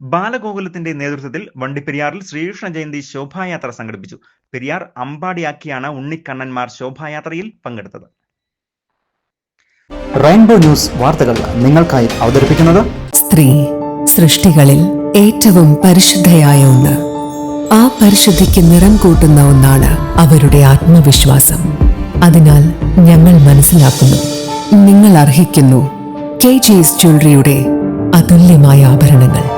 ബാലഗോകുലത്തിന്റെ നേതൃത്വത്തിൽ വണ്ടിപ്പെരിയാറിൽ ശ്രീകൃഷ്ണ ജയന്തി ശോഭായാത്ര സംഘടിപ്പിച്ചു. പെരിയാർ അമ്പാടിയാക്കിയാണ് ഉണ്ണിക്കണ്ണന്മാർ ശോഭായാത്രയിൽ പങ്കെടുത്തത്. റെയിൻബോ ന്യൂസ് വാർത്തകൾ നിങ്ങൾക്കായി അവതരിപ്പിക്കുന്നത് സ്ത്രീ സൃഷ്ടികളിൽ ഏറ്റവും പരിശുദ്ധയായ ഒന്ന്. ആ പരിശുദ്ധിക്ക് നിറം കൂട്ടുന്ന ഒന്നാണ് അവരുടെ ആത്മവിശ്വാസം. അതിനാൽ ഞങ്ങൾ മനസ്സിലാക്കുന്നു നിങ്ങൾ അർഹിക്കുന്നു കെ ജിസ് ജ്വല്ലറിയുടെ അതുല്യമായ ആഭരണങ്ങൾ.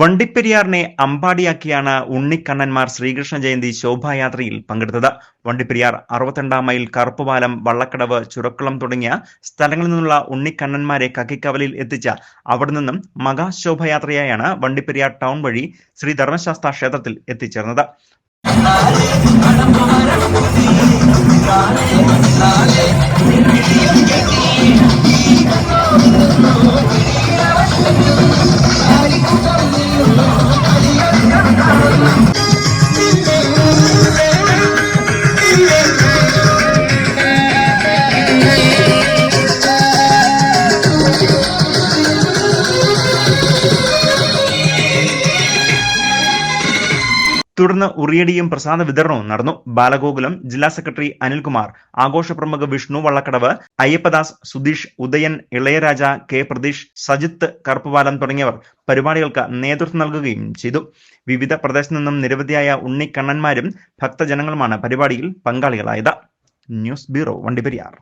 വണ്ടിപ്പെരിയാറിനെ അമ്പാടിയാക്കിയാണ് ഉണ്ണിക്കണ്ണന്മാർ ശ്രീകൃഷ്ണ ജയന്തി ശോഭായാത്രയിൽ പങ്കെടുത്തത്. വണ്ടിപ്പെരിയാർ അറുപത്തിരണ്ടാം മൈൽ കറുപ്പുപാലം വള്ളക്കടവ് ചുരക്കുളം തുടങ്ങിയ സ്ഥലങ്ങളിൽ നിന്നുള്ള ഉണ്ണിക്കണ്ണന്മാരെ കക്കിക്കവലിൽ എത്തിച്ച അവിടെ നിന്നും മഹാശോഭയാത്രയായാണ് വണ്ടിപ്പെരിയാർ ടൗൺ വഴി ശ്രീ ധർമ്മശാസ്ത്ര ക്ഷേത്രത്തിൽ എത്തിച്ചേർന്നത്. തുടർന്ന് ഉറിയടിയും പ്രസാദ വിതരണവും നടന്നു. ബാലഗോകുലം ജില്ലാ സെക്രട്ടറി അനിൽകുമാർ ആഘോഷ പ്രമുഖ വിഷ്ണു വള്ളക്കടവ് അയ്യപ്പദാസ് സുധീഷ് ഉദയൻ ഇളയരാജ കെ പ്രതീഷ് സജിത്ത് കറുപ്പുപാലം തുടങ്ങിയവർ പരിപാടികൾക്ക് നേതൃത്വം നൽകുകയും ചെയ്തു. വിവിധ പ്രദേശത്തു നിന്നും നിരവധിയായ ഉണ്ണിക്കണ്ണന്മാരും ഭക്തജനങ്ങളുമാണ് പരിപാടിയിൽ പങ്കാളികളായത്. News bureau Vandiperiyar.